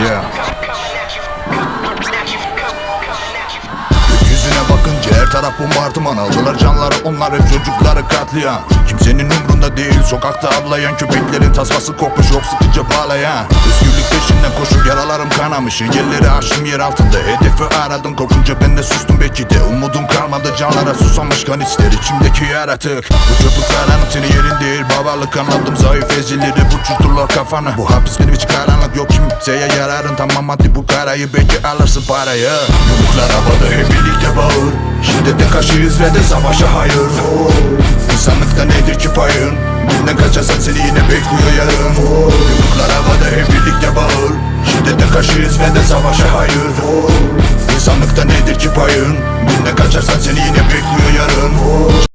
Yeah. Yüzüne bakınca her taraf bombardıman. Aldılar canları onlar hep çocukları katliam. Kimsenin umrunda değil sokakta avlayan Köpeklerin tasması kopmuş yok sıkıca bağlayan. Özgürlük peşinden koşu yaralarım kanamış Yerleri aşım yer altında. Hedefi aradım Korkunca ben de sustum belki de. Umudum kalmadı Canlara susamış kan ister içimdeki yaratık. Bu çocuklar anıtını yerin değil babalık anladım zayıf ezileri uçurturlar kafana. Bu hapis benim hiç karanlık yok. Kimseye yararın Tamam hadi bu karayı belki alırsın parayı. Yumruklar havada hep birlikte bağır. Şiddete karşıyız ve de savaşa hayır. İnsanlıkta nedir ki payın? Birinden kaçarsan seni yine bekliyor yarın. Yumruklar havada hep birlikte bağır. Şiddete karşıyız ve de savaşa hayır. İnsanlıkta nedir ki payın? Birinden kaçarsan seni yine bekliyor yarın